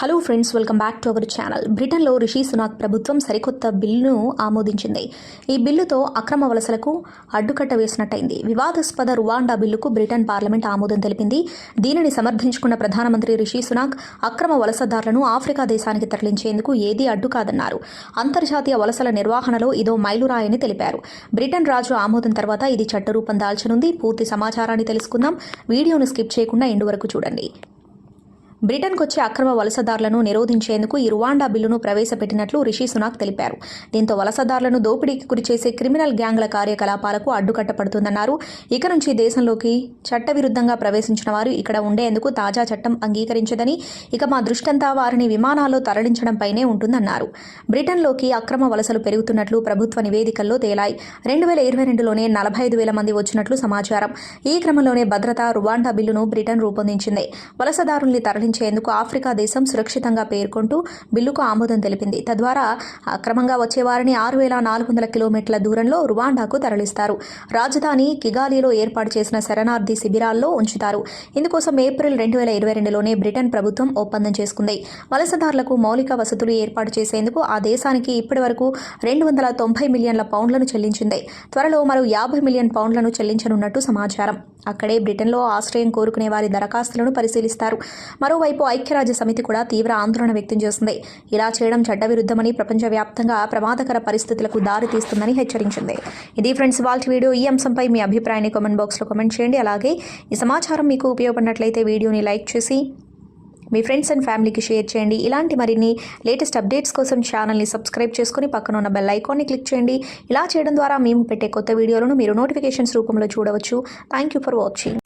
Hello friends welcome back to our channel బ్రిటన్లో Rishi Sunak ప్రభుత్వం సరికొత్త బిల్లును ఆమోదించింది. ఈ బిల్లుతో అక్రమ వలసలకు అడ్డుకట్ట వేసినట్టయింది. వివాదాస్పద రువాండా బిల్లుకు బ్రిటన్ పార్లమెంట్ ఆమోదం తెలిపింది. దీనిని సమర్థించుకున్న ప్రధానమంత్రి రిషి సునాక్ అక్రమ వలసదారులను ఆఫ్రికా దేశానికి తరలించేందుకు ఏదీ అడ్డు కాదన్నారు. అంతర్జాతీయ వలసల నిర్వహణలో ఇదో మైలురాయని తెలిపారు. బ్రిటన్ రాజు ఆమోదం తర్వాత ఇది చట్టరూపం దాల్చనుంది. పూర్తి సమాచారాన్ని తెలుసుకుందాం. వీడియోను స్కిప్ చేయకుండా ఎండు వరకు చూడండి. బ్రిటన్కు వచ్చే అక్రమ వలసదారులను నిరోధించేందుకు ఈ రువాండా బిల్లును ప్రవేశపెట్టినట్లు రిషి సునాక్ తెలిపారు. దీంతో వలసదారులను దోపిడీకి గురిచేసే క్రిమినల్ గ్యాంగ్ల కార్యకలాపాలకు అడ్డుకట్టపడుతుందన్నారు ఇక నుంచి దేశంలోకి చట్టవిరుద్ధంగా ప్రవేశించిన వారు ఇక్కడ ఉండేందుకు తాజా చట్టం అంగీకరించదని ఇక మా దృష్టంతా వారిని విమానాల్లో తరలించడంపైనే ఉంటుందన్నారు. బ్రిటన్లోకి అక్రమ వలసలు పెరుగుతున్నట్లు ప్రభుత్వ నివేదికల్లో తేలాయి. రెండు వేల ఇరవై రెండులోనే నలభై ఐదు వేల మంది వచ్చినట్లు సమాచారం. ఈ క్రమంలోనే భద్రతా రువాండా బిల్లును బ్రిటన్ రూపొందించింది. వలసదారుల్ని తరలించేందుకు ఆఫ్రికా దేశం సురక్షితంగా పేర్కొంటూ బిల్లుకు ఆమోదం తెలిపింది. తద్వారా అక్రమంగా వచ్చేవారిని ఆరు వేల నాలుగు వందల కిలోమీటర్ల దూరంలో రువాండాకు తరలిస్తారు. రాజధాని కిగాలిలో ఏర్పాటు చేసిన శరణార్థి శిబిరాల్లో ఉంచుతారు. ఇందుకోసం ఏప్రిల్ రెండు వేల ఇరవై రెండులోనే బ్రిటన్ ప్రభుత్వం ఒప్పందం చేసుకుంది. వలసదారులకు మౌలిక వసతులు ఏర్పాటు చేసేందుకు ఆ దేశానికి ఇప్పటి వరకు రెండు వందల తొంభై మిలియన్ల పౌండ్లను చెల్లించింది. త్వరలో మరో యాభై మిలియన్ పౌండ్లను చెల్లించనున్నట్టు సమాచారం. అక్కడే బ్రిటన్లో ఆశ్రయం కోరుకునే వారి దరఖాస్తులను పరిశీలిస్తారు. మరోవైపు ఐక్యరాజ్య సమితి కూడా తీవ్ర ఆందోళన వ్యక్తం చేసింది ఇలా చేయడం చట్టవిరుద్ధమని ప్రపంచవ్యాప్తంగా ప్రమాదకర పరిస్థితులకు దారి తీస్తుందని హెచ్చరించింది. ఇది ఫ్రెండ్స్ వాళ్ళ వీడియో. ఈ అంశంపై మీ అభిప్రాయాన్ని కామెంట్ బాక్స్లో కామెంట్ చేయండి. అలాగే ఈ సమాచారం మీకు ఉపయోగపడినట్లయితే వీడియోని లైక్ చేసి మీ ఫ్రెండ్స్ అండ్ ఫ్యామిలీకి షేర్ చేయండి. ఇలాంటి మరిన్ని లేటెస్ట్ అప్డేట్స్ కోసం ఛానల్ని సబ్స్క్రైబ్ చేసుకుని పక్కన ఉన్న బెల్ ఐకాన్ని క్లిక్ చేయండి. ఇలా చేయడం ద్వారా మేము పెట్టే కొత్త వీడియోలను మీరు నోటిఫికేషన్స్ రూపంలో చూడవచ్చు. Thank you for watching.